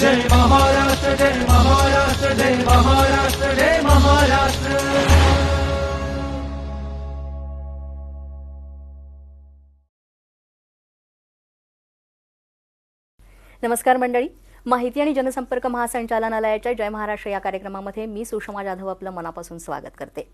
जय महाराष्ट्र जय महाराष्ट्र जय महाराष्ट्र जय महाराष्ट्र. नमस्कार मंडळी. माहिती आणि जनसंपर्क महासंचालनालयाच्या जय महाराष्ट्र या कार्यक्रमामध्ये मी सुषमा जाधव आपलं मनापासून स्वागत करते.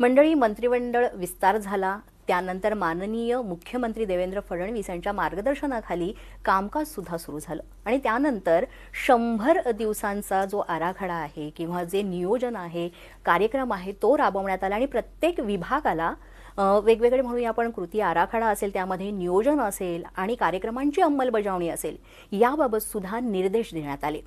मंडळी मंत्रिमंडळ विस्तार झाला त्यानंतर माननीय मुख्यमंत्री देवेंद्र फडणवीस यांच्या मार्गदर्शनाखाली कामकाज सुद्धा सुरू झालं. आणि त्यानंतर शंभर दिवसांचा जो आराखडा आहे किंवा जे नियोजन आहे कार्यक्रम आहे तो राबवण्यात आला आणि प्रत्येक विभागाला वेगवेगळे म्हणूया आपण कृती आराखडा असेल त्यामध्ये नियोजन असेल आणि कार्यक्रमांची अंमलबजावणी असेल याबाबत सुद्धा निर्देश देण्यात आले.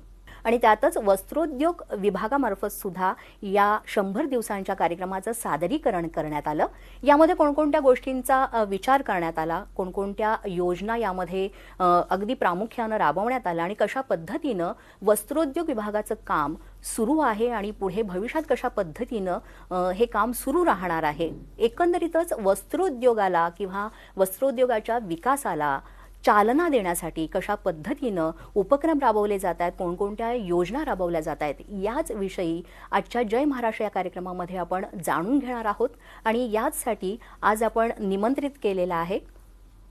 आणि त्यातच वस्त्रोद्योग विभागामार्फत सुद्धा या शंभर दिवसांच्या कार्यक्रमाचं सादरीकरण करण्यात आलं. यामध्ये कोणकोणत्या गोष्टींचा विचार करण्यात आला? कोणकोणत्या योजना यामध्ये अगदी प्रामुख्यानं राबवण्यात आल्या आणि कशा पद्धतीनं वस्त्रोद्योग विभागाचं काम सुरू आहे आणि पुढे भविष्यात कशा पद्धतीनं हे काम सुरू राहणार आहे? एकंदरीतच वस्त्रोद्योगाला किंवा वस्त्रोद्योगाच्या विकासाला चालना देण्यासाठी कशा पद्धतीनं उपक्रम राबवले जात आहेत कोणकोणत्या योजना राबवल्या जात आहेत याच विषयी आजच्या जय महाराष्ट्र या कार्यक्रमामध्ये आपण जाणून घेणार आहोत. आणि याचसाठी आज आपण निमंत्रित केलेलं आहे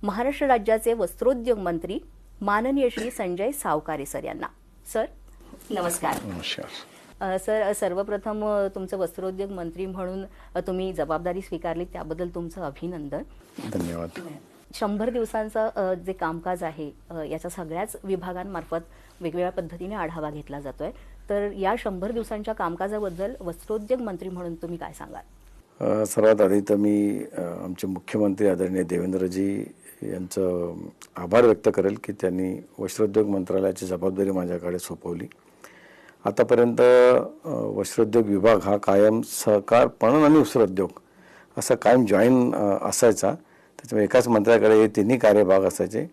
महाराष्ट्र राज्याचे वस्त्रोद्योग मंत्री माननीय श्री संजय सावकारे सर यांना. सर नमस्कार. नमस्कार. सर सर्वप्रथम तुमचं वस्त्रोद्योग मंत्री म्हणून तुम्ही जबाबदारी स्वीकारली त्याबद्दल तुमचं अभिनंदन. धन्यवाद. शंभर दिवसांचं जे कामकाज आहे याच्या सगळ्याच विभागांमार्फत वेगवेगळ्या पद्धतीने आढावा घेतला जातोय. तर या शंभर दिवसांच्या कामकाजाबद्दल वस्त्रोद्योग मंत्री म्हणून तुम्ही काय सांगाल? सर्वात आधी तर मी आमचे मुख्यमंत्री आदरणीय देवेंद्रजी यांचं आभार व्यक्त करेल की त्यांनी वस्त्रोद्योग मंत्रालयाची जबाबदारी माझ्याकडे सोपवली. आतापर्यंत वस्त्रोद्योग विभाग हा कायम सहकार पणन आणि वस्त्रोद्योग असा कायम जॉईन असायचा. त्याच्यामुळे एकाच मंत्र्याकडे हे तिन्ही कार्यभाग असायचे.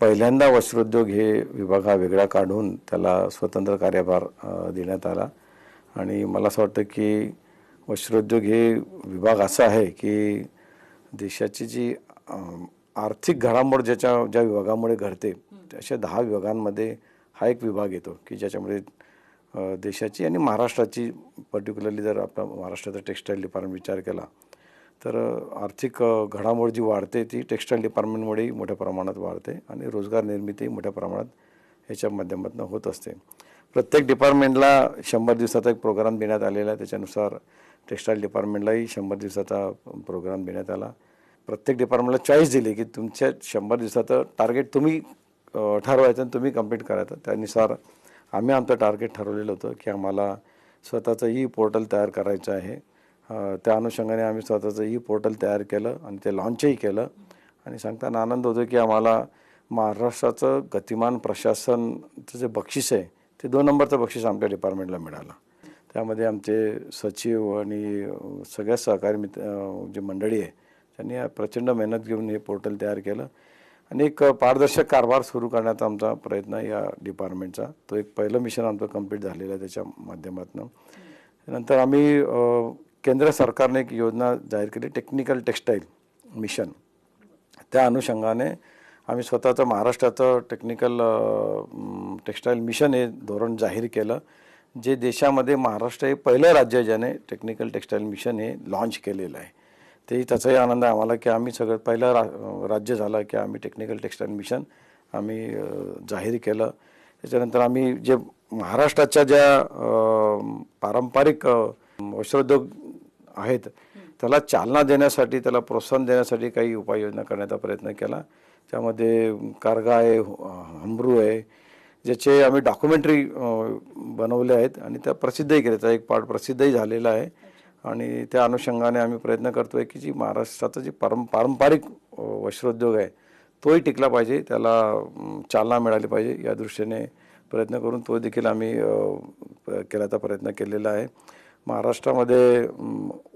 पहिल्यांदा वस्त्रोद्योग हे विभाग हा वेगळा काढून त्याला स्वतंत्र कार्यभार देण्यात आला. आणि मला असं वाटतं की वस्त्रोद्योग हे विभाग असा आहे की देशाची जी आर्थिक घडामोड ज्याच्या ज्या विभागामुळे घडते अशा दहा विभागांमध्ये हा एक विभाग येतो की ज्याच्यामुळे देशाची आणि महाराष्ट्राची पर्टिक्युलरली जर आपला महाराष्ट्राचा टेक्स्टाईल डिपार्टमेंट विचार केला तर आर्थिक घडामोड जी वाढते ती टेक्स्टाईल डिपार्टमेंटमुळेही मोठ्या प्रमाणात वाढते आणि रोजगार निर्मिती मोठ्या प्रमाणात ह्याच्या माध्यमातून होत असते. प्रत्येक डिपार्टमेंटला शंभर दिवसाचा एक प्रोग्राम देण्यात आलेला आहे. त्याच्यानुसार टेक्स्टाईल डिपार्टमेंटलाही शंभर दिवसाचा प्रोग्राम देण्यात आला. प्रत्येक डिपार्टमेंटला चॉईस दिली की तुमच्या शंभर दिवसाचं टार्गेट तुम्ही ठरवायचं आणि तुम्ही कंप्लीट करायचं. त्यानुसार आम्ही आमचं टार्गेट ठरवलेलं होतं की आम्हाला स्वतःचं ई पोर्टल तयार करायचं आहे. त्या अनुषंगाने आम्ही स्वतःचं ई पोर्टल तयार केलं आणि ते लॉन्चही केलं. आणि सांगताना आनंद होतो की आम्हाला महाराष्ट्राचं गतिमान प्रशासनचं जे बक्षीस आहे ते दोन नंबरचं बक्षीस आमच्या डिपार्टमेंटला मिळालं. त्यामध्ये आमचे सचिव आणि सगळ्या सहकारी मित्र जे मंडळी आहे त्यांनी प्रचंड मेहनत घेऊन हे पोर्टल तयार केलं. आणि एक पारदर्शक कारभार सुरू करण्याचा आमचा प्रयत्न आहे या डिपार्टमेंटचा तो एक पहिलं मिशन आमचं कंप्लीट झालेलं आहे त्याच्या माध्यमातून. नंतर आम्ही केंद्र सरकारने एक योजना जाहीर केली टेक्निकल टेक्स्टाईल मिशन त्या अनुषंगाने आम्ही स्वतःचं महाराष्ट्राचं टेक्निकल टेक्स्टाईल मिशन हे धोरण जाहीर केलं जे देशामध्ये महाराष्ट्र हे पहिलं राज्य ज्याने टेक्निकल टेक्स्टाईल मिशन हे लॉन्च केलेलं आहे. ते त्याचाही आनंद आहे आम्हाला की आम्ही सगळं पहिलं रा राज्य झालं की आम्ही टेक्निकल टेक्स्टाईल मिशन आम्ही जाहीर केलं. त्याच्यानंतर आम्ही जे महाराष्ट्राच्या ज्या पारंपरिक वस्त्रोद्योग आहेत. त्याला चालना देण्यासाठी त्याला प्रोत्साहन देण्यासाठी काही उपाययोजना करण्याचा प्रयत्न केला. त्यामध्ये कारगा आहे हंबरू आहे ज्याचे आम्ही डॉक्युमेंटरी बनवले आहेत आणि त्या प्रसिद्धही केल्या. त्याचा एक पार्ट प्रसिद्धही झालेला आहे. आणि त्या अनुषंगाने आम्ही प्रयत्न करतो आहे की जी महाराष्ट्राचं जे परं पारंपरिक वस्त्रोद्योग आहे तोही टिकला पाहिजे. त्याला चालना मिळाली पाहिजे. या दृष्टीने प्रयत्न करून तो देखील आम्ही केल्याचा प्रयत्न केलेला आहे. महाराष्ट्रामध्ये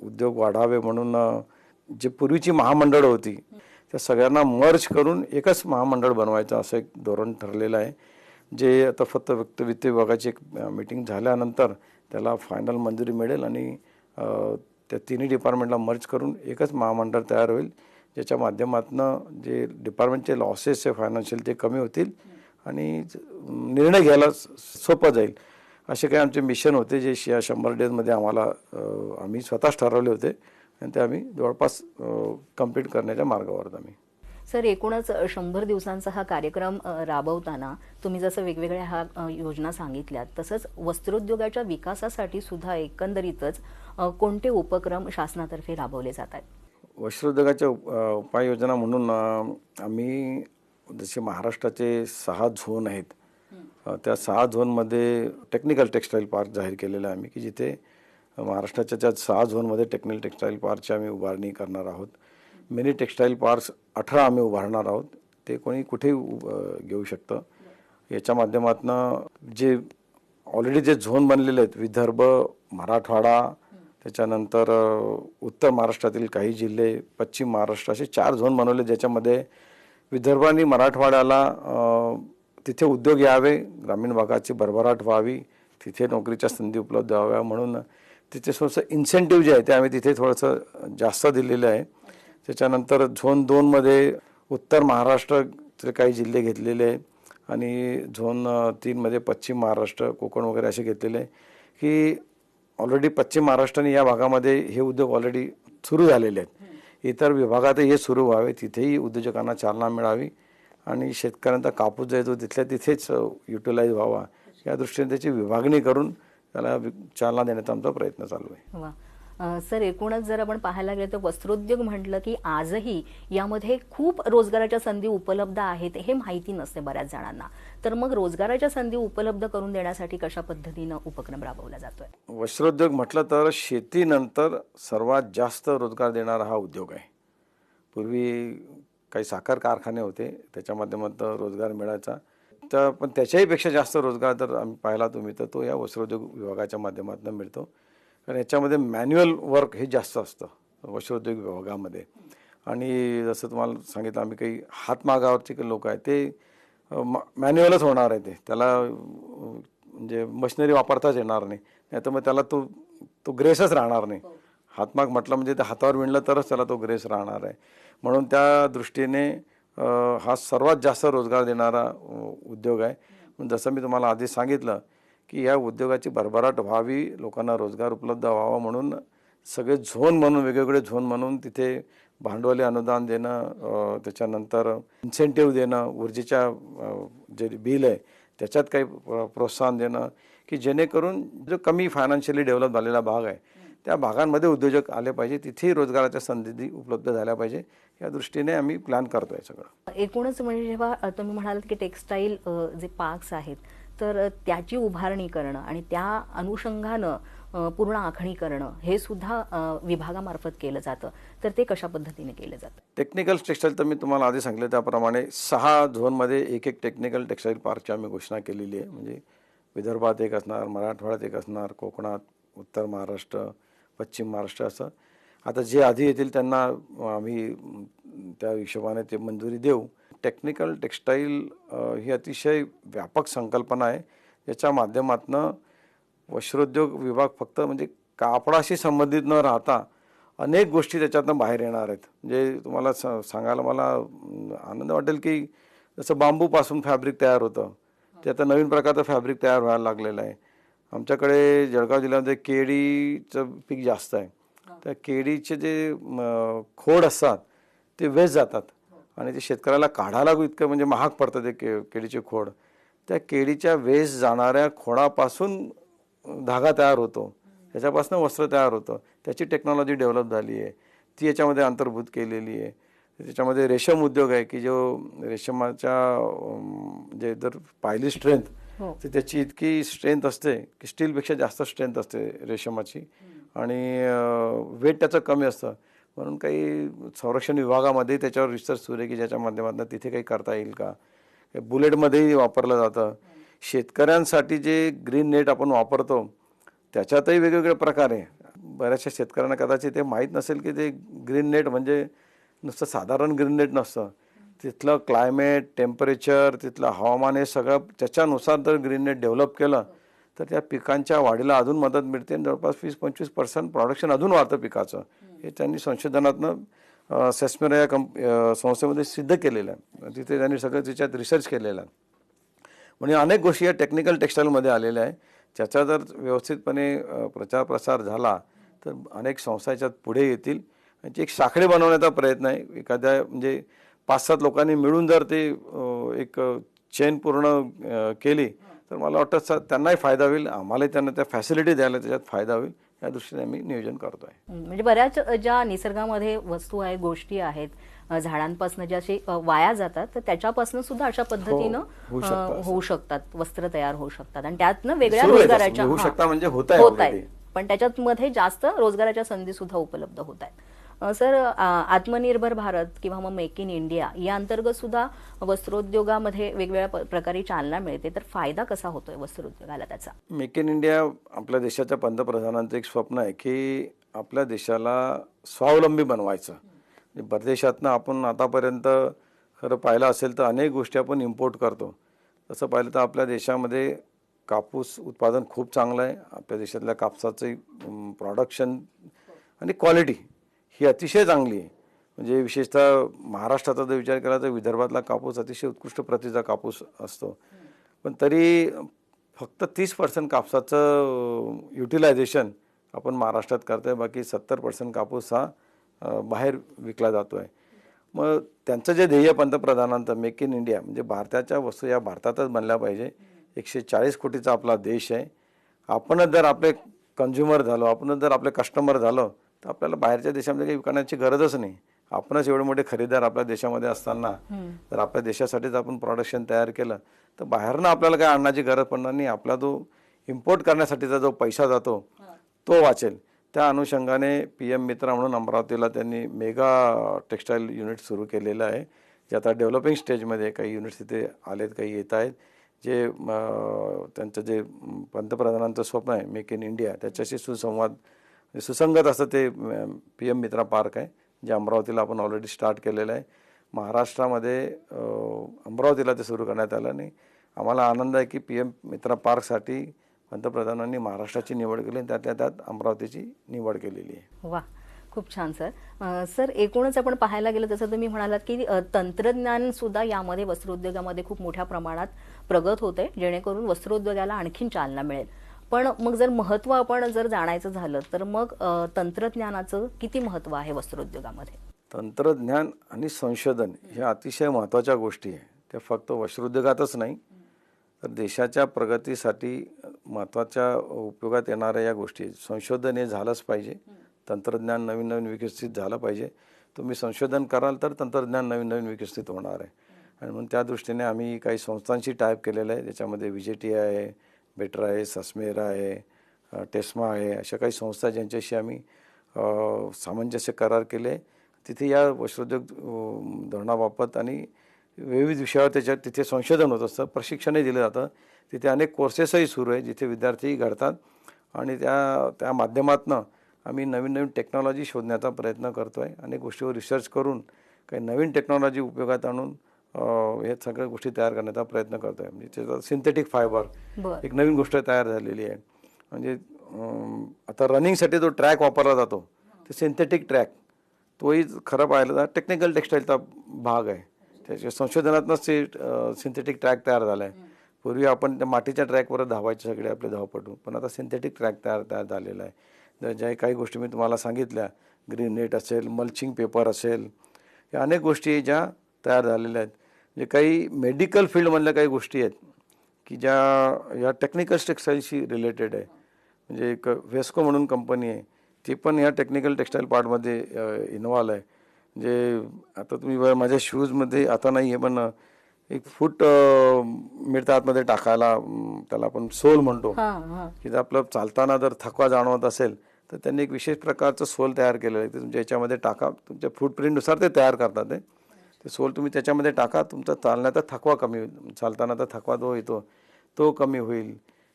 उद्योग वाढावे म्हणून जे पूर्वीची महामंडळं होती त्या सगळ्यांना मर्ज करून एकच महामंडळ बनवायचं असं एक धोरण ठरलेलं आहे. जे आता फक्त व्यक्त वित्त विभागाची एक मिटिंग झाल्यानंतर त्याला फायनल मंजुरी मिळेल आणि त्या तिन्ही डिपार्टमेंटला मर्ज करून एकच महामंडळ तयार होईल ज्याच्या माध्यमातून जे डिपार्टमेंटचे लॉसेस आहे फायनान्शियल ते कमी होतील आणि निर्णय घ्यायला स- सोपं जाईल. असे काही आमचे मिशन होते जे श- शंभर डेजमध्ये आम्हाला आम्ही स्वतःच ठरवले होते. आणि ते आम्ही जवळपास कंप्लीट करण्याच्या मार्गावर आम्ही. सर एकूणच शंभर दिवसांचा हा कार्यक्रम राबवताना तुम्ही जसं वेगवेगळ्या ह्या अ, योजना सांगितल्यात तसंच वस्त्रोद्योगाच्या विकासासाठी सुद्धा एकंदरीतच कोणते उपक्रम शासनातर्फे राबवले जात आहेत? वस्त्रोद्योगाच्या उपाययोजना म्हणून आम्ही जसे महाराष्ट्राचे सहा झोन आहेत त्या सहा झोनमध्ये टेक्निकल टेक्स्टाईल पार्क जाहीर केलेलं आहे आम्ही की जिथे महाराष्ट्राच्या त्या सहा झोनमध्ये टेक्निकल टेक्स्टाईल पार्कची आम्ही उभारणी करणार आहोत. मिनी टेक्स्टाईल पार्क्स अठरा आम्ही उभारणार आहोत. ते कोणी कुठेही घेऊ शकतं. याच्या माध्यमातून जे ऑलरेडी जे झोन बनलेले आहेत विदर्भ मराठवाडा त्याच्यानंतर उत्तर महाराष्ट्रातील काही जिल्हे पश्चिम महाराष्ट्र असे चार झोन बनवले ज्याच्यामध्ये विदर्भ आणि मराठवाड्याला तिथे उद्योग यावे ग्रामीण भागाची भरभराट व्हावी तिथे नोकरीच्या संधी उपलब्ध व्हाव्या म्हणून तिथे थोडंसं इन्सेंटिव्ह जे आहे ते आम्ही तिथे थोडंसं जास्त दिलेलं आहे. त्याच्यानंतर झोन दोनमध्ये उत्तर महाराष्ट्राचे काही जिल्हे घेतलेले आहे आणि झोन तीनमध्ये पश्चिम महाराष्ट्र कोकण वगैरे असे घेतलेले आहे की ऑलरेडी पश्चिम महाराष्ट्राने या भागामध्ये हे उद्योग ऑलरेडी सुरू झालेले आहेत. इतर विभागातही हे सुरू व्हावे तिथेही उद्योजकांना चालना मिळावी. आणि शेतकऱ्यांचा कापूस जो आहे तो तिथल्या तिथेच युटिलाइज व्हावा. या दृष्टीने त्याची विभागणी करून त्याला चालना देण्याचा आमचा प्रयत्न चालू आहे. सर एकूणच जर आपण पाहायला गेलं तर वस्त्रोद्योग म्हटलं की आजही यामध्ये खूप रोजगाराच्या संधी उपलब्ध आहेत हे माहिती नसते बऱ्याच जणांना. तर मग रोजगाराच्या संधी उपलब्ध करून देण्यासाठी कशा पद्धतीनं उपक्रम राबवला जातोय? वस्त्रोद्योग म्हटलं तर शेतीनंतर सर्वात जास्त रोजगार देणारा हा उद्योग आहे. पूर्वी काही साखर कारखाने होते त्याच्या माध्यमातून रोजगार मिळायचा. तर पण त्याच्याहीपेक्षा जास्त रोजगार जर आम्ही पाहिला तुम्ही तर तो या वस्त्रोद्योग विभागाच्या माध्यमातून मिळतो. कारण याच्यामध्ये मॅन्युअल वर्क हे जास्त असतं वस्त्रोद्योग विभागामध्ये. आणि जसं तुम्हाला सांगितलं आम्ही काही हातमागावरचे काही लोक आहेत ते मॅन्युअलच होणार आहे ते. त्याला म्हणजे मशिनरी वापरताच येणार नाही. नाही तर मग त्याला तो तो ग्रेसच राहणार नाही. हातमाग म्हटलं म्हणजे ते हातावर विणलं तरच त्याला तो ग्रेस राहणार आहे. म्हणून त्या दृष्टीने हा सर्वात जास्त रोजगार देणारा उद्योग आहे. पण जसं मी तुम्हाला आधी सांगितलं की या उद्योगाची भरभराट व्हावी लोकांना रोजगार उपलब्ध व्हावा म्हणून सगळे झोन म्हणून वेगवेगळे झोन म्हणून तिथे भांडवली अनुदान देणं त्याच्यानंतर इन्सेंटिव्ह देणं ऊर्जेच्या जे बिल आहे त्याच्यात काही प्रोत्साहन देणं की जेणेकरून जो कमी फायनान्शियली डेव्हलप झालेला भाग आहे त्या भागांमध्ये उद्योजक आले पाहिजे तिथेही रोजगाराच्या संधी उपलब्ध झाल्या पाहिजे या दृष्टीने आम्ही प्लॅन करतो आहे सगळं. एकूणच म्हणजे जेव्हा तुम्ही म्हणालात की टेक्स्टाईल जे पार्क्स आहेत तर त्याची उभारणी करणं आणि त्या अनुषंगानं पूर्ण आखणी करणं हे सुद्धा विभागामार्फत केलं जातं. तर ते कशा पद्धतीने केलं जातं? टेक्निकल टेक्स्टाईल तर मी तुम्हाला आधी सांगितलं त्याप्रमाणे सहा झोनमध्ये एक एक टेक्निकल टेक्स्टाईल पार्कची आम्ही घोषणा केलेली आहे. म्हणजे विदर्भात एक असणार मराठवाड्यात एक असणार कोकणात उत्तर महाराष्ट्र पश्चिम महाराष्ट्राचं. आता जे आधी येतील त्यांना आम्ही त्या हिशोबाने ते मंजुरी देऊ. टेक्निकल टेक्स्टाईल ही अतिशय व्यापक संकल्पना आहे. याच्या माध्यमातनं वस्त्रोद्योग विभाग फक्त म्हणजे कापडाशी संबंधित न राहता अनेक गोष्टी त्याच्यातनं बाहेर येणार आहेत. म्हणजे तुम्हाला स सांगायला मला आनंद वाटेल की जसं बांबूपासून फॅब्रिक तयार होतं. ते आता नवीन प्रकारचं फॅब्रिक तयार व्हायला लागलेलं आहे. आमच्याकडे जळगाव जिल्ह्यामध्ये केळीचं पीक जास्त आहे. त्या केळीचे जे खोड असतात ते वेस्ट जातात. आणि ते शेतकऱ्याला काढायला इतकं म्हणजे महाग पडतं ते के केळीचे खोड. त्या केळीच्या वेस्ट जाणाऱ्या खोडापासून धागा तयार होतो. त्याच्यापासून वस्त्र तयार होतं. त्याची टेक्नॉलॉजी डेव्हलप झाली आहे. ती याच्यामध्ये अंतर्भूत केलेली आहे. त्याच्यामध्ये रेशम उद्योग आहे की जो रेशमाच्या जे जर पाहिली स्ट्रेंथ हो. हो. तर त्याची इतकी स्ट्रेंथ असते की स्टीलपेक्षा जास्त स्ट्रेंथ असते रेशमाची. आणि वेट त्याचं कमी असतं. म्हणून काही संरक्षण विभागामध्ये त्याच्यावर रिसर्च सुरू आहे की ज्याच्या माध्यमातून तिथे काही करता येईल का? बुलेटमध्येही वापरलं जातं. शेतकऱ्यांसाठी जे ग्रीन नेट आपण वापरतो त्याच्यातही वेगवेगळे प्रकार आहे. बऱ्याचशा शेतकऱ्यांना कदाचित ते माहीत नसेल की ते ग्रीन नेट म्हणजे नुसतं साधारण ग्रीन नेट नसतं. तिथलं क्लायमेट टेम्परेचर तिथलं हवामान हे सगळं त्याच्यानुसार जर ग्रीनने डेव्हलप केलं तर त्या पिकांच्या वाढीला अजून मदत मिळते आणि जवळपास वीस पंचवीस पर्सेंट प्रोडक्शन अजून वाढतं पिकाचं. हे त्यांनी संशोधनातनं सेस्मेरा या कंप संस्थेमध्ये सिद्ध केलेलं आहे. तिथे त्यांनी सगळं त्याच्यात रिसर्च केलेलं आहे. म्हणजे अनेक गोष्टी या टेक्निकल टेक्स्टाईलमध्ये आलेल्या आहे. त्याचा जर व्यवस्थितपणे प्रचार प्रसार झाला तर अनेक संस्था याच्यात पुढे येतील. याची एक साखळी बनवण्याचा प्रयत्न आहे. एखाद्या म्हणजे पाच सात लोकांनी मिळून जर ते एक चेन पूर्ण केली तर मला वाटतं त्यांनाही फायदा होईल. आम्हालाही त्यांना त्या फॅसिलिटी द्यायला त्याच्यात फायदा होईल. या दृष्टीने आम्ही नियोजन करतो आहे हं, म्हणजे बऱ्याच ज्या निसर्गामध्ये वस्तू आहेत गोष्टी आहेत झाडांपासून ज्या वाया जातात तर त्याच्यापासून सुद्धा अशा पद्धतीनं होऊ. होऊ शकतात. वस्त्र तयार होऊ शकतात. आणि त्यातनं वेगळ्या रोजगाराच्या होऊ हां, शकता म्हणजे होत आहे. पण त्याच्यात मध्ये जास्त रोजगाराच्या संधी सुद्धा उपलब्ध होत आहेत. सर आ, आत्मनिर्भर भारत किंवा मग मेक इन इंडिया या अंतर्गत सुद्धा वस्त्रोद्योगामध्ये वेगवेगळ्या प- प्रकारे चालना मिळते. तर फायदा कसा होतोय वस्त्रोद्योगाला त्याचा? मेक इन इंडिया आपल्या देशाच्या पंतप्रधानांचं एक स्वप्न आहे की आपल्या देशाला स्वावलंबी बनवायचं. म्हणजे परदेशातनं आपण आतापर्यंत खरं पाहिलं असेल तर अनेक गोष्टी आपण इम्पोर्ट करतो. तसं पाहिलं तर आपल्या देशामध्ये कापूस उत्पादन खूप चांगलं आहे. आपल्या देशातल्या कापसाचे प्रोडक्शन आणि क्वालिटी ही अतिशय चांगली आहे. म्हणजे विशेषतः महाराष्ट्राचा जर विचार केला तर विदर्भातला कापूस अतिशय उत्कृष्ट प्रतीचा कापूस असतो. पण तरी फक्त तीस पर्सेंट कापसाचं युटिलायझेशन आपण महाराष्ट्रात करतोय. बाकी सत्तर पर्सेंट कापूस हा बाहेर विकला जातो आहे मग त्यांचं जे ध्येय पंतप्रधानांचं मेक इन इंडिया म्हणजे भारताच्या वस्तू या भारतातच बनल्या पाहिजे. एकशे चाळीस कोटीचा आपला देश आहे. आपणच जर आपले कन्झ्युमर झालो आपणच जर आपले कस्टमर झालो तर आपल्याला बाहेरच्या देशामध्ये काही विकण्याची गरजच नाही. आपणच एवढे मोठे खरेदीदार आपल्या देशामध्ये असताना जर आपल्या देशासाठीच आपण प्रोडक्शन तयार केलं तर बाहेरनं आपल्याला काही आणण्याची गरज पडणार नाही. आपला जो इम्पोर्ट करण्यासाठीचा जो पैसा जातो तो वाचेल. त्या अनुषंगाने पी एम मित्रा म्हणून अमरावतीला त्यांनी मेगा टेक्स्टाईल युनिट सुरू केलेलं आहे. जे आता डेव्हलपिंग स्टेजमध्ये काही युनिट्स तिथे आलेत काही येत आहेत. जे त्यांचं जे पंतप्रधानांचं स्वप्न आहे मेक इन इंडिया त्याच्याशी सुसंवाद सुसंगत असं ते पी एम मित्रा पार्क आहे जे अमरावतीला आपण ऑलरेडी स्टार्ट केलेलं आहे. महाराष्ट्रामध्ये अमरावतीला ते सुरू करण्यात आलं नाही आम्हाला आनंद आहे की पी एम मित्रा पार्कसाठी पंतप्रधानांनी महाराष्ट्राची निवड केली आणि त्यातल्या त्यात अमरावतीची निवड केलेली आहे. वा खूप छान सर. सर एकूणच आपण पाहायला गेलं तसं तुम्ही म्हणालात की तंत्रज्ञानसुद्धा तंत्रज्ञान सुद्धा यामध्ये वस्त्रोद्योगामध्ये खूप मोठ्या प्रमाणात प्रगत होते जेणेकरून वस्त्रोद्योगाला आणखीन चालना मिळेल. पण मग जर महत्त्व आपण जर जाणायचं झालं तर मग तंत्रज्ञानाचं किती महत्त्व आहे वस्त्रोद्योगामध्ये? तंत्रज्ञान आणि संशोधन ह्या अतिशय महत्त्वाच्या गोष्टी आहे. त्या फक्त वस्त्रोद्योगातच नाही तर देशाच्या प्रगतीसाठी महत्त्वाच्या उपयोगात येणाऱ्या या गोष्टी संशोधन हे झालंच पाहिजे. तंत्रज्ञान नवीन नवीन विकसित झालं पाहिजे. तुम्ही संशोधन कराल तर तंत्रज्ञान नवीन नवीन विकसित होणार आहे. आणि म्हणून त्या दृष्टीने आम्ही काही संस्थांशी टाईप केलेलं आहे त्याच्यामध्ये जे टी आहे बेटर आहे सस्मेरा आहे टेस्मा आहे अशा काही संस्था ज्यांच्याशी आम्ही सामंजस्य करार केले. तिथे या वस्त्रोद्योग धोरणाबाबत आणि विविध विषयावर त्याच्यात तिथे संशोधन होत असतं. प्रशिक्षणही दिलं जातं. तिथे अनेक कोर्सेसही सुरू आहे जिथे विद्यार्थीही घडतात. आणि त्या त्या माध्यमातनं आम्ही नवीन नवीन टेक्नॉलॉजी शोधण्याचा प्रयत्न करतो आहे अनेक गोष्टीवर रिसर्च करून काही नवीन टेक्नॉलॉजी उपयोगात आणून हे सगळ्या गोष्टी तयार करण्याचा प्रयत्न करतो आहे म्हणजे त्याचा सिंथेटिक फायबर बरं. एक नवीन गोष्ट तयार झालेली आहे. म्हणजे आता रनिंगसाठी जो ट्रॅक वापरला जातो ते सिंथेटिक ट्रॅक तोही खरं पाहिलं तर टेक्निकल टेक्स्टाईलचा भाग आहे. त्याच्या संशोधनातनंच ते सिंथेटिक ट्रॅक तयार झाला आहे पूर्वी आपण त्या मातीच्या ट्रॅकवर धावायचे सगळे आपले धावपटू. पण आता सिंथेटिक ट्रॅक तयार तयार झालेला आहे. ज्या काही गोष्टी मी तुम्हाला सांगितल्या ग्रीन नेट असेल मल्चिंग पेपर असेल या अनेक गोष्टी ज्या तयार झालेल्या आहेत. म्हणजे काही मेडिकल फील्डमधल्या काही गोष्टी आहेत की ज्या या टेक्निकल टेक्स्टाईलशी रिलेटेड आहे. म्हणजे एक वेस्को म्हणून कंपनी आहे. ती पण या टेक्निकल टेक्स्टाईल पार्टमध्ये इन्व्हॉल्व आहे. म्हणजे आता तुम्ही माझ्या शूजमध्ये आता नाही आहे पण एक फूट मिळतं आतमध्ये टाकायला. त्याला आपण सोल म्हणतो. की जर आपलं चालताना जर थकवा जाणवत असेल तर त्यांनी एक विशेष प्रकारचं सोल तयार केलेलं आहे. ते तुमच्या याच्यामध्ये टाका. तुमच्या फूटप्रिंटनुसार ते तयार करतात ते. ते सोल तुम्ही त्याच्यामध्ये टाका तुमचा चालण्याचा थकवा कमी होईल. चालतानाचा थकवा जो येतो तो कमी होईल.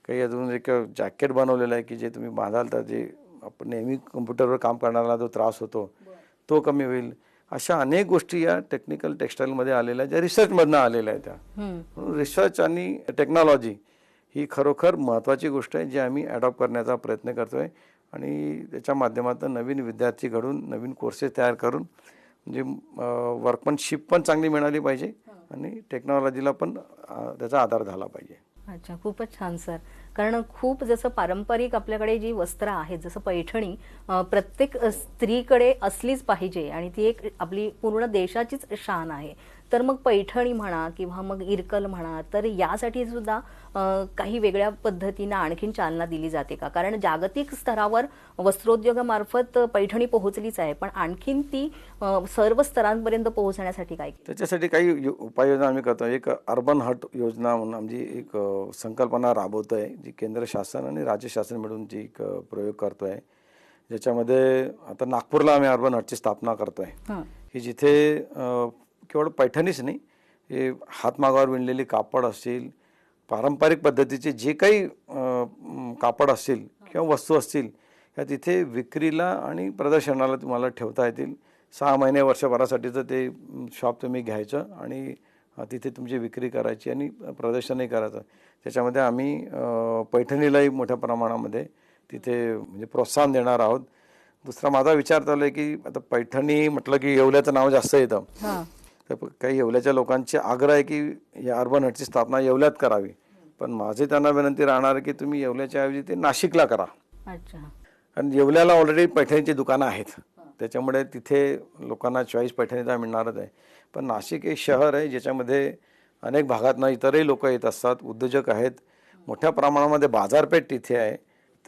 काही अजून एक जॅकेट बनवलेलं आहे की जे तुम्ही बांधाल तर जे आपण नेहमी कम्प्युटरवर काम करणारा जो त्रास होतो तो कमी होईल. अशा अनेक गोष्टी या टेक्निकल टेक्स्टाईलमध्ये आलेल्या आहेत ज्या रिसर्चमधनं आलेल्या आहेत त्या. रिसर्च आणि टेक्नॉलॉजी ही खरोखर महत्त्वाची गोष्ट आहे जी आम्ही अडॉप्ट करण्याचा प्रयत्न करतो आहे आणि त्याच्या माध्यमातून नवीन विद्यार्थी घडून नवीन कोर्सेस तयार करून म्हणजे वर्कमनशिप पण चांगली मिळाली पाहिजे आणि टेक्नॉलॉजीला पण त्याचा आधार झाला पाहिजे. अच्छा खूपच छान सर. कारण खूप जसं पारंपरिक आपल्याकडे जी वस्त्र आहेत जसं पैठणी प्रत्येक स्त्रीकडे असलीच पाहिजे आणि ती एक आपली पूर्ण देशाचीच शान आहे. तर मग पैठणी म्हणा किंवा मग इरकल म्हणा तर यासाठी सुद्धा काही वेगळ्या पद्धतीनं आणखीन चालना दिली जाते का कारण जागतिक स्तरावर वस्त्रोद्योगामार्फत पैठणी पोहोचलीच आहे पण आणखीन ती सर्व स्तरांपर्यंत पोहोचण्यासाठी काय? त्याच्यासाठी काही उपाययोजना आम्ही करतो एक अर्बन हट योजना म्हणून आमची एक संकल्पना राबवतो आहे जी केंद्र शासन आणि राज्य शासन मिळून जी एक प्रयोग करतो आहे ज्याच्यामध्ये आता नागपूरला आम्ही अर्बन हटची स्थापना करतो आहे हं. की जिथे केवळ पैठणीच नाही हे हातमागावर विणलेली कापड असतील पारंपरिक पद्धतीचे जे काही कापड असतील किंवा वस्तू असतील ह्या तिथे विक्रीला आणि प्रदर्शनाला तुम्हाला ठेवता येतील. सहा महिने वर्षभरासाठीचं ते शॉप तुम्ही घ्यायचं आणि तिथे तुमची विक्री करायची आणि प्रदर्शनही करायचं. त्याच्यामध्ये आम्ही पैठणीलाही मोठ्या प्रमाणामध्ये तिथे म्हणजे प्रोत्साहन देणार आहोत. दुसरा माझा विचार चालू आहे की आता पैठणी म्हटलं की येवल्याचं नाव जास्त येतं. तर काही येवल्याच्या लोकांचे आग्रह आहे की या अर्बन हटची स्थापना येवल्यात करावी. पण माझी त्यांना विनंती राहणार की तुम्ही येवल्याच्या ऐवजी ते नाशिकला करा. अच्छा. कारण येवल्याला ऑलरेडी पैठणीची दुकानं आहेत. त्याच्यामुळे तिथे लोकांना चॉईस पैठणीचा मिळणारच आहे. पण नाशिक एक शहर आहे ज्याच्यामध्ये अनेक भागातनं इतरही लोक येत असतात उद्योजक आहेत. मोठ्या प्रमाणामध्ये बाजारपेठ तिथे आहे.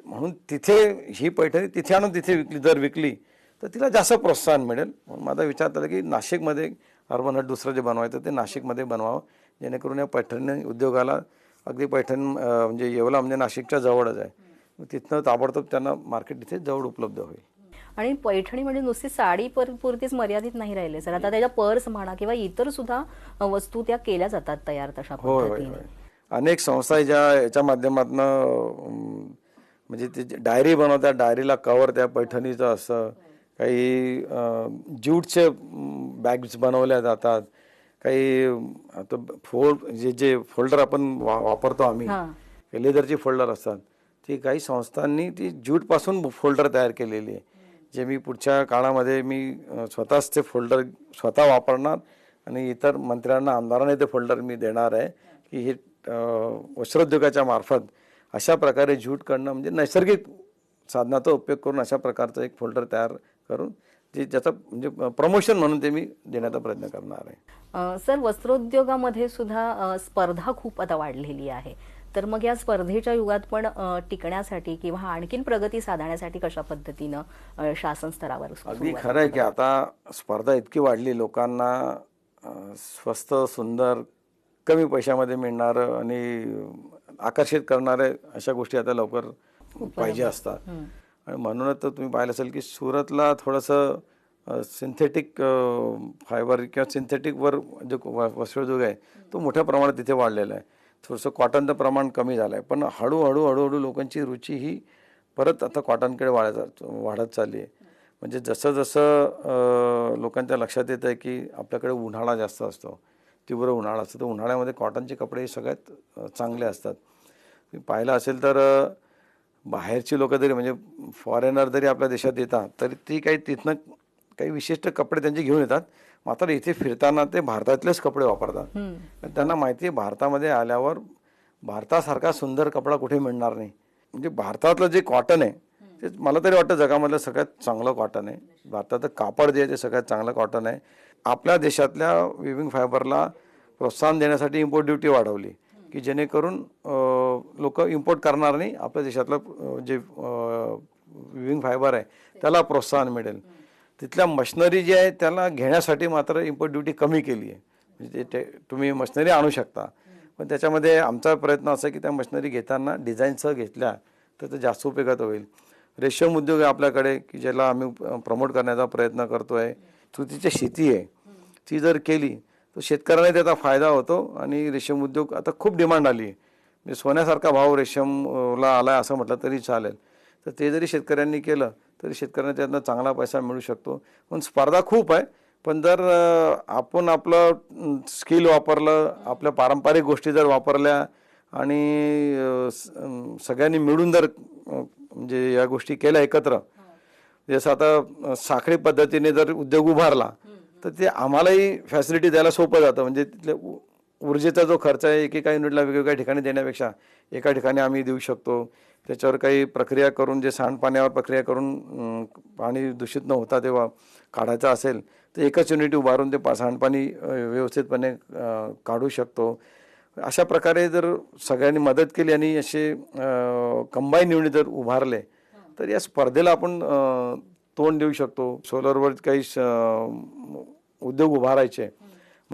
म्हणून तिथे ही पैठणी तिथे आणून तिथे विकली जर विकली तर तिला जास्त प्रोत्साहन मिळेल. म्हणून माझा विचार झाला की नाशिकमध्ये अर्बन हट दुसरं जे बनवायचं ते नाशिकमध्ये बनवावं. जेणेकरून या पैठणी उद्योगाला अगदी पैठण म्हणजे येवला म्हणजे नाशिकच्या जवळच आहे. तिथनं ताबडतोब त्यांना मार्केट तिथे जवळ उपलब्ध होईल. आणि पैठणी म्हणजे नुसती साडी पर पुरतीच मर्यादित नाही राहिले सर. आता त्याच्या पर्स म्हणा किंवा इतर सुद्धा वस्तू त्या केल्या जातात तयार तशा पद्धतीने. होय. अनेक संस्था आहे ज्या याच्या माध्यमातनं म्हणजे ते डायरी बनवतात डायरीला कवर त्या पैठणीचं असं. काही ज्यूटचे बॅग्स बनवल्या जातात. काही आता फोल्ड जे जे फोल्डर आपण वा वापरतो आम्ही लेदरची फोल्डर असतात. ती काही संस्थांनी ती ज्यूटपासून फोल्डर तयार केलेली आहे. जे मी पुढच्या काळामध्ये मी स्वतःच ते फोल्डर स्वतः वापरणार आणि इतर मंत्र्यांना आमदारांना ते फोल्डर मी देणार आहे की हे वस्त्रोद्योगाच्या मार्फत अशा प्रकारे ज्यूट करणं म्हणजे नैसर्गिक साधनाचा उपयोग करून अशा प्रकारचं एक फोल्डर तयार करून जे ज्याचं म्हणजे प्रमोशन म्हणून ते मी देण्याचा प्रयत्न करणार आहे. सर वस्त्रोद्योगामध्ये सुद्धा स्पर्धा खूप आता वाढलेली आहे. तर मग या स्पर्धेच्या युगात पण टिकण्यासाठी किंवा आणखीन प्रगती साधण्यासाठी कशा पद्धतीनं शासन स्तरावर अगदी खरं आहे की आता स्पर्धा इतकी वाढली लोकांना स्वस्त सुंदर कमी पैशामध्ये मिळणारं आणि आकर्षित करणारे अशा गोष्टी आता लवकर पाहिजे असतात. आणि म्हणूनच तर तुम्ही पाहिलं असेल की सुरतला थोडंसं सिंथेटिक फायबर किंवा सिंथेटिकवर जो व- वस्त्रोद्योग आहे तो मोठ्या प्रमाणात तिथे वाढलेला आहे. थोडंसं कॉटनचं प्रमाण कमी झालं आहे पण हळूहळू हळूहळू लोकांची रुची ही परत आता कॉटनकडे वाढत वाढत चालली आहे. म्हणजे जसं जसं लोकांच्या लक्षात येतं आहे की आपल्याकडे उन्हाळा जास्त असतो तीव्र उन्हाळा असतो तर उन्हाळ्यामध्ये कॉटनचे कपडे सगळ्यात चांगले असतात. पाहिलं असेल तर बाहेरची लोक जरी म्हणजे फॉरेनर जरी आपल्या देशात येतात तरी ती काही तिथनं काही विशिष्ट कपडे त्यांचे घेऊन येतात. मात्र इथे फिरताना ते भारतातलेच कपडे वापरतात. त्यांना माहिती आहे भारतामध्ये आल्यावर भारतासारखा सुंदर कपडा कुठे मिळणार नाही. म्हणजे भारतातलं जे कॉटन आहे ते मला तरी वाटतं जगामधलं सगळ्यात चांगलं कॉटन आहे. भारताचं कापड जे आहे ते सगळ्यात चांगलं कॉटन आहे. आपल्या देशातल्या विविंग फायबरला प्रोत्साहन देण्यासाठी इम्पोर्ट ड्युटी वाढवली की जेणेकरून लोक इम्पोर्ट करणार नाही. आपल्या देशातलं जे विविंग फायबर आहे त्याला प्रोत्साहन मिळेल. तिथल्या मशिनरी जी आहे त्याला घेण्यासाठी मात्र इम्पोर्ट ड्युटी कमी केली आहे. म्हणजे ते ते- तुम्ही मशिनरी आणू शकता. पण त्याच्यामध्ये आमचा प्रयत्न असा की त्या मशिनरी घेताना डिझाईनसह घेतल्या तर ते जास्त उपयोगात होईल. रेशम उद्योग आहे आपल्याकडे की ज्याला आम्ही प्रमोट करण्याचा प्रयत्न करतो आहे तुतीची शेती आहे. ती जर केली तर शेतकऱ्यांना त्याचा फायदा होतो आणि रेशीम उद्योग आता खूप डिमांड आली आहे. म्हणजे सोन्यासारखा भाव रेशीमला आला असं म्हटलं तरी चालेल. तर ते जरी शेतकऱ्यांनी केलं तरी शेतकऱ्यांना त्यातनं चांगला पैसा मिळू शकतो. पण स्पर्धा खूप आहे. पण जर आपण आपलं स्किल वापरलं आपल्या पारंपरिक गोष्टी जर वापरल्या आणि सगळ्यांनी मिळून जर म्हणजे या गोष्टी केल्या एकत्र जसं आता साखळी पद्धतीने जर उद्योग उभारला तर ते आम्हालाही फॅसिलिटी द्यायला सोपं जातं. म्हणजे तिथले ऊर्जेचा जो खर्च आहे एकेका युनिटला वेगवेगळ्या ठिकाणी देण्यापेक्षा एका ठिकाणी आम्ही देऊ शकतो. त्याच्यावर काही प्रक्रिया करून जे सांडपाण्यावर प्रक्रिया करून पाणी दूषित न होता तेव्हा काढायचं असेल तर एकच युनिट उभारून ते पा- सांडपाणी व्यवस्थितपणे काढू शकतो. अशा प्रकारे जर सगळ्यांनी मदत केली आणि असे कंबाईन युनिट जर उभारले तर या स्पर्धेला आपण तोंड देऊ शकतो. सोलरवर काही उद्योग उभारायचे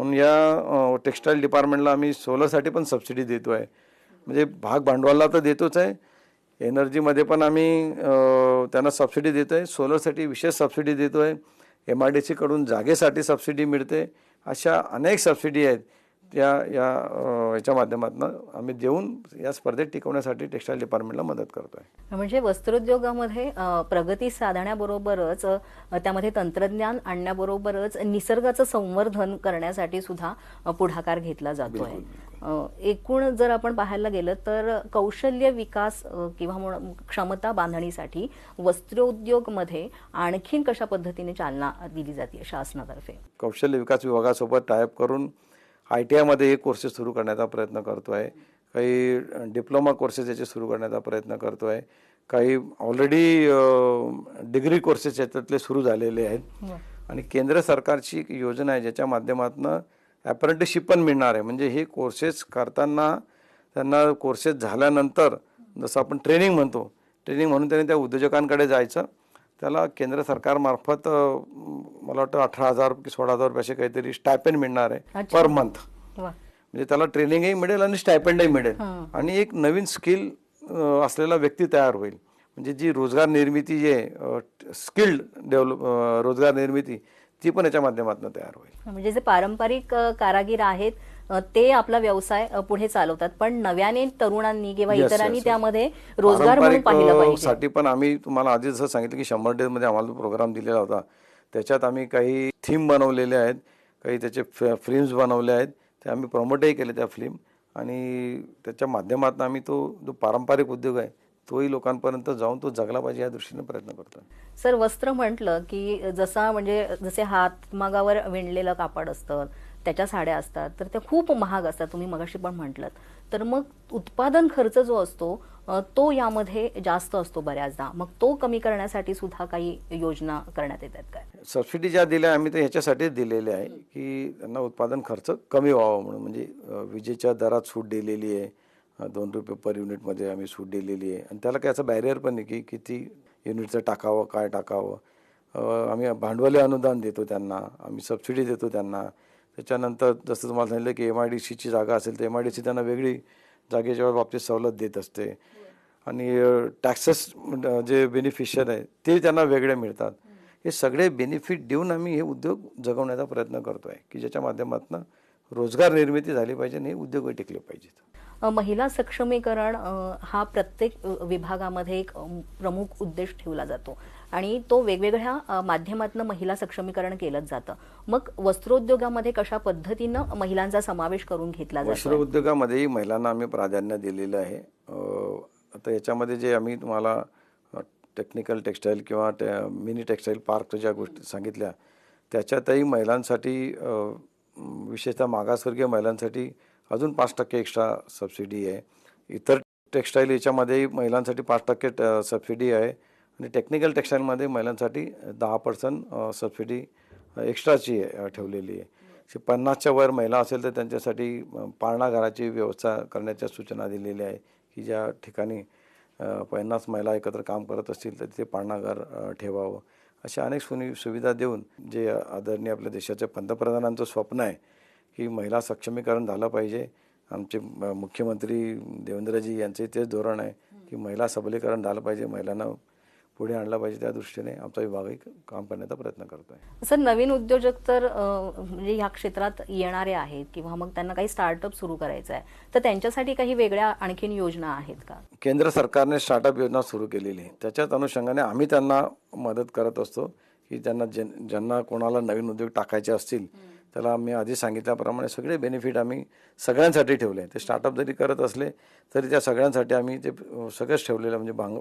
म्हणून या टेक्स्टाईल डिपार्टमेंटला आम्ही सोलरसाठी पण सबसिडी देतो आहे म्हणजे भाग भांडवलला तर देतोच आहे. एनर्जीमध्ये पण आम्ही त्यांना सबसिडी देतो आहे सोलरसाठी विशेष सबसिडी देतो आहे एम आय डी सीकडून जागेसाठी सबसिडी मिळते. अशा अनेक सबसिडी आहेत. त्या या अं, याच्या माध्यमातून आम्ही देऊन या स्पर्धेत टिकवण्यासाठी टेक्स्टाईल डिपार्टमेंटला मदत करतो आहे म्हणजे वस्त्रोद्योगामध्ये प्रगती साधण्याबरोबरच त्यामध्ये तंत्रज्ञान आणण्याबरोबरच निसर्गाचं संवर्धन करण्यासाठी सुद्धा पुढाकार घेतला जातोय. अ, एकूण जर आपण पाहायला गेलं तर कौशल्य विकास किंवा क्षमता बांधणीसाठी वस्त्रोद्योगमध्ये आणखीन कशा पद्धतीने चालना दिली जाते शासनातर्फे? कौशल्य विकास विभागासोबत टायअप करून आय टी आयमध्ये हे कोर्सेस सुरू करण्याचा प्रयत्न करतो आहे काही डिप्लोमा कोर्सेस याचे सुरू करण्याचा प्रयत्न करतो आहे काही ऑलरेडी डिग्री कोर्सेस याच्यातले सुरू झालेले आहेत. आणि केंद्र सरकारची एक योजना आहे ज्याच्या माध्यमातून अप्रेंटिसशिप पण मिळणार आहे. म्हणजे हे कोर्सेस करताना त्यांना कोर्सेस झाल्यानंतर जसं आपण ट्रेनिंग म्हणतो ट्रेनिंग म्हणून त्यांनी त्या उद्योजकांकडे जायचं. त्याला केंद्र सरकारमार्फत मला वाटतं अठरा हजार की सोळा हजार रुपये असे काहीतरी स्टायपेंड मिळणार आहे. पर मंथ म्हणजे त्याला ट्रेनिंगही मिळेल आणि स्टायपेंडही मिळेल. आणि एक नवीन स्किल असलेला व्यक्ती तयार होईल. म्हणजे जी रोजगार निर्मिती जी आहे स्किल्ड डेव्हलप रोजगार निर्मिती ती पण याच्या माध्यमातून तयार होईल. म्हणजे जे पारंपरिक कारागीर आहेत ते आपला व्यवसाय पुढे चालवतात. पण नव्याने तरुणांनी किंवा Yes, इतरांनी yes, yes. त्यामध्ये रोजगार म्हणून पाहिलं पाहिजे. साठी पण आम्ही तुम्हाला आधी जसं सांगितलं की शंभर डेजमध्ये आम्हाला प्रोग्राम दिलेला होता. त्याच्यात आम्ही काही थीम बनवलेले आहेत काही त्याचे फिल्म्स बनवले आहेत ते आम्ही प्रमोटही केले त्या फिल्म आणि त्याच्या माध्यमातून आम्ही तो जो पारंपरिक उद्योग आहे तोही लोकांपर्यंत जाऊन तो जगला पाहिजे या दृष्टीने प्रयत्न करतोय सर वस्त्र म्हटलं की जसा म्हणजे जसे हातमागावर विणलेलं कापड असतं त्याच्या साड्या असतात तर त्या खूप महाग असतात तुम्ही मगाशी पण म्हटलं तर मग उत्पादन खर्च जो असतो तो यामध्ये जास्त असतो बऱ्याचदा. मग तो कमी करण्यासाठी सुद्धा काही योजना करण्यात येतात काय? सबसिडी ज्या दिल्या आम्ही तर ह्याच्यासाठीच दिलेल्या आहे की त्यांना उत्पादन खर्च कमी व्हावा म्हणून. म्हणजे विजेच्या दरात सूट दिलेली आहे. दोन रुपये पर युनिटमध्ये आम्ही सूट दिलेली आहे. आणि त्याला काही असं बॅरियर पण नाही की किती युनिटचं टाकावं काय टाकावं. आम्ही भांडवली अनुदान देतो त्यांना. आम्ही सबसिडी देतो त्यांना. त्याच्यानंतर जसं तुम्हाला सांगितलं की एम आय डी सीची जागा असेल तर एम आय डी सी त्यांना वेगळी जागेच्या बाबतीत सवलत देत असते. आणि टॅक्सेस जे बेनिफिशियर आहे ते त्यांना वेगळे मिळतात. हे सगळे बेनिफिट देऊन आम्ही हे उद्योग जगवण्याचा प्रयत्न करतो आहे की ज्याच्या माध्यमातून रोजगार निर्मिती झाली पाहिजे आणि हे उद्योगही टिकले पाहिजेत. महिला सक्षमीकरण हा प्रत्येक विभागामध्ये एक प्रमुख उद्देश ठेवला जातो. आणि तो वेगवेगळ्या माध्यमातून महिला सक्षमीकरण केलंच जातं. मग वस्त्रोद्योगामध्ये कशा पद्धतीनं महिलांचा समावेश करून घेतला जातो वस्त्रोद्योगामध्येही महिलांना आम्ही प्राधान्य दिलेलं आहे. आता याच्यामध्ये जे आम्ही तुम्हाला टेक्निकल टेक्स्टाईल किंवा मिनी टेक्स्टाईल पार्क ज्या गोष्टी सांगितल्या त्याच्यातही महिलांसाठी विशेषतः मागासवर्गीय महिलांसाठी अजून पाच टक्के एक्स्ट्रा सबसिडी आहे. इतर टेक्स्टाईल याच्यामध्येही महिलांसाठी पाच टक्के ट- सबसिडी आहे. आणि टेक्निकल टेक्स्टाईलमध्ये महिलांसाठी दहा पर्सेंट सबसिडी एक्स्ट्राची ठेवलेली आहे. पन्नासच्या वर महिला असेल तर त्यांच्यासाठी पाळणाघराची व्यवस्था करण्याच्या सूचना दिलेल्या आहे की ज्या ठिकाणी पन्नास महिला एकत्र काम करत असतील तर तिथे पाळणाघर ठेवावं. अशा अनेक सुनि सुविधा देऊन जे आदरणीय आपल्या देशाच्या पंतप्रधानांचं स्वप्न आहे की महिला सक्षमीकरण झालं पाहिजे. आमचे मुख्यमंत्री देवेंद्रजी यांचे तेच धोरण आहे की महिला सबलीकरण झालं पाहिजे. महिलांना पुढे आणलं पाहिजे त्या दृष्टीने आमचा विभागही काम करण्याचा प्रयत्न करतो आहे सर नवीन उद्योजक तर म्हणजे ह्या क्षेत्रात येणारे आहेत किंवा मग त्यांना काही स्टार्टअप सुरू करायचं आहे तर त्यांच्यासाठी काही वेगळ्या आणखीन योजना आहेत का? केंद्र सरकारने स्टार्टअप योजना सुरू केलेली आहे. त्याच्याच अनुषंगाने आम्ही त्यांना मदत करत असतो की त्यांना ज्यां ज्यांना कोणाला नवीन उद्योग टाकायचे असतील त्याला आम्ही आधी सांगितल्याप्रमाणे सगळे बेनिफिट आम्ही सगळ्यांसाठी ठेवले. ते स्टार्टअप जरी करत असले तरी त्या सगळ्यांसाठी आम्ही ते सगळंच ठेवलेलं म्हणजे भांग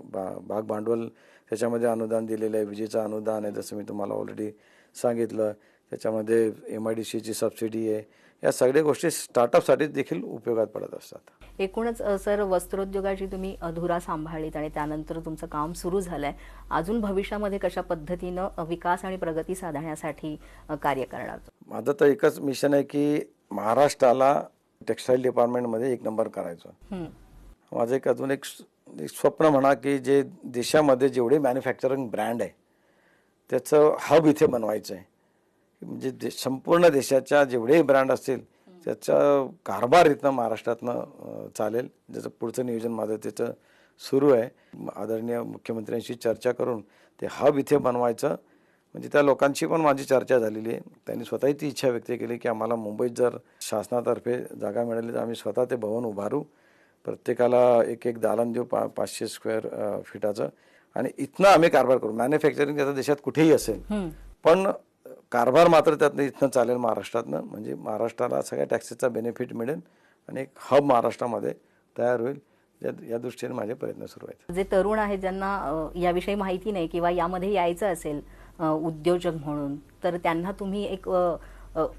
भाग भांडवल त्याच्यामध्ये अनुदान दिलेलं आहे. विजेचं अनुदान आहे जसं मी तुम्हाला ऑलरेडी सांगितलं. त्याच्यामध्ये एम आय डी सीची सबसिडी आहे. या सगळ्या गोष्टी स्टार्टअपसाठी देखील उपयोगात पडत असतात. एकूणच सर वस्त्रोद्योगाची तुम्ही अधुरा सांभाळलीत आणि त्यानंतर तुमचं काम सुरू झालंय. अजून भविष्यामध्ये कशा पद्धतीनं विकास आणि प्रगती साधण्यासाठी कार्य करणार माझं तर एकच मिशन आहे की महाराष्ट्राला टेक्स्टाईल डिपार्टमेंटमध्ये एक नंबर करायचं. माझं एक अजून एक स्वप्न म्हणा की जे देशामध्ये जेवढे मॅन्युफॅक्चरिंग ब्रँड आहे त्याचं हब इथे बनवायचं आहे. म्हणजे दे संपूर्ण देशाच्या जेवढे ब्रँड असतील त्याचा कारभार इथनं महाराष्ट्रातनं चालेल. ज्याचं पुढचं नियोजन माझं त्याचं सुरू आहे. आदरणीय मुख्यमंत्र्यांशी चर्चा करून ते हब इथे बनवायचं. म्हणजे त्या लोकांशी पण माझी चर्चा झालेली आहे. त्यांनी स्वतःही ती इच्छा व्यक्त केली की आम्हाला मुंबईत जर शासनातर्फे जागा मिळाली तर आम्ही स्वतः ते भवन उभारू. प्रत्येकाला एक एक दालन देऊ पा पाचशे स्क्वेअर फीटाचं आणि इथनं आम्ही कारभार करू. मॅन्युफॅक्चरिंग त्याचा देशात कुठेही असेल. पण कारभार मात्र त्यातनं इथनं चालेल महाराष्ट्रातनं. म्हणजे महाराष्ट्राला सगळ्या टॅक्सेसचा बेनिफिट मिळेल आणि एक हब महाराष्ट्रामध्ये तयार होईल. या दृष्टीने माझे प्रयत्न सुरू आहेत. जे तरुण आहेत ज्यांना याविषयी माहिती नाही किंवा यामध्ये यायचं असेल उद्योजक म्हणून तर त्यांना तुम्ही एक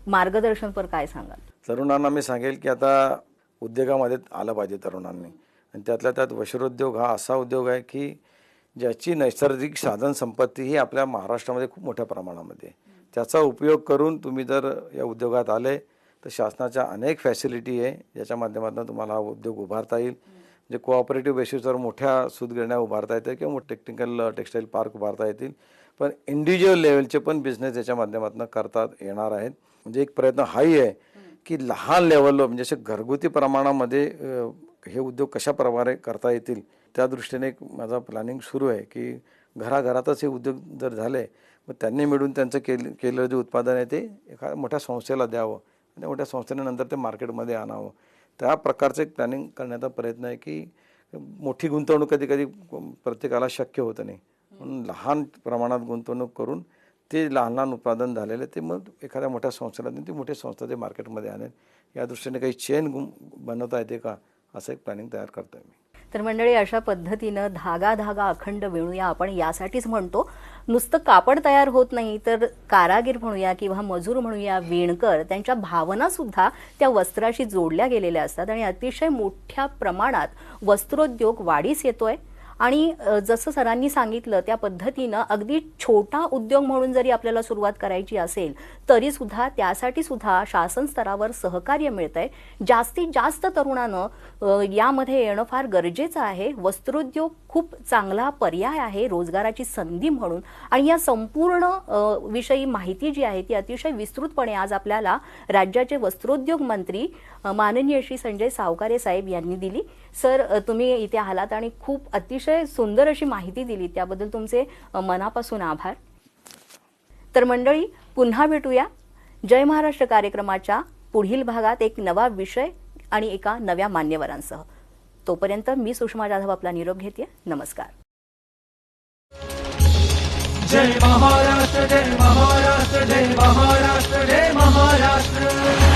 मार्गदर्शनपर काय सांगाल? तरुणांना मी सांगेल की आता उद्योगामध्ये आलं पाहिजे तरुणांनी. आणि त्यातल्या त्यात वस्त्रोद्योग हा असा उद्योग आहे की ज्याची नैसर्गिक साधन संपत्ती ही आपल्या महाराष्ट्रामध्ये खूप मोठ्या प्रमाणामध्ये आहे. त्याचा उपयोग करून तुम्ही जर या उद्योगात आले तर शासनाच्या अनेक फॅसिलिटी आहे ज्याच्या माध्यमातून तुम्हाला हा उद्योग उभारता येईल. म्हणजे कोऑपरेटिव्ह बेसिसवर मोठ्या सूतगिरण्या उभारता येतील किंवा टेक्निकल टेक्स्टाईल पार्क उभारता येतील. पण इंडिव्हिज्युअल लेवलचे पण बिझनेस याच्या माध्यमातून करता येणार आहेत. म्हणजे एक प्रयत्न हाही आहे की लहान लेवलवर म्हणजे असे घरगुती प्रमाणामध्ये हे उद्योग कशा प्रकारे करता येतील त्या दृष्टीने एक माझा प्लॅनिंग सुरू आहे की घराघरातच हे उद्योग जर झाले मग त्यांनी मिळून त्यांचं केल केलेलं जे उत्पादन आहे ते एखाद्या मोठ्या संस्थेला द्यावं आणि मोठ्या संस्थेने नंतर ते मार्केटमध्ये आणावं. त्या प्रकारचं एक प्लॅनिंग करण्याचा प्रयत्न आहे की मोठी गुंतवणूक कधी कधी प्रत्येकाला शक्य होत नाही. म्हणून लहान प्रमाणात गुंतवणूक करून ते लहान लहान उत्पादन झालेले ते मग एखाद्या मोठ्या संस्थेला देऊन ती मोठी संस्था ते मार्केटमध्ये आणेल. या दृष्टीने काही चेन बनवता येते का असं एक प्लॅनिंग तयार करतोय मी. तर मंडळी अशा पद्धतीनं धागा धागा अखंड विणूया आपण यासाठीच म्हणतो नुसतं कापड तयार होत नाही तर कारागीर म्हणूया किंवा मजूर म्हणूया विणकर त्यांच्या भावना सुद्धा त्या वस्त्राशी जोडल्या गेलेल्या असतात. आणि अतिशय मोठ्या प्रमाणात वस्त्रोद्योग वाढीस येतोय. आणि जसं सरांनी सांगितलं त्या पद्धतीनं अगदी छोटा उद्योग म्हणून जरी आपल्याला सुरुवात करायची असेल तरी सुद्धा त्यासाठी सुद्धा शासन स्तरावर सहकार्य मिळतंय. जास्तीत जास्त तरुणानं यामध्ये येणं फार गरजेचं आहे. वस्त्रोद्योग खूप चांगला पर्याय आहे रोजगाराची संधी म्हणून. आणि या संपूर्ण विषयी माहिती जी आहे ती अतिशय विस्तृतपणे आज आपल्याला राज्याचे वस्त्रोद्योग मंत्री माननीय श्री संजय सावकारे साहेब यांनी दिली. सर तुम्ही इथे आलात आणि खूप अतिशय सुंदर अशी माहिती दिली. त्याबद्दल तुमचे मनापासून आभार. तर मंडळी पुन्हा भेटूया. जय महाराष्ट्र कार्यक्रमाच्या पुढील भागात एक नवा विषय आणि एका नव्या मान्यवरांसह. तोपर्यंत मी सुषमा जाधव आपला निरोप घेते. नमस्कार. जय महाराष्ट्र जय महाराष्ट्र जय महाराष्ट्र जय महाराष्ट्र.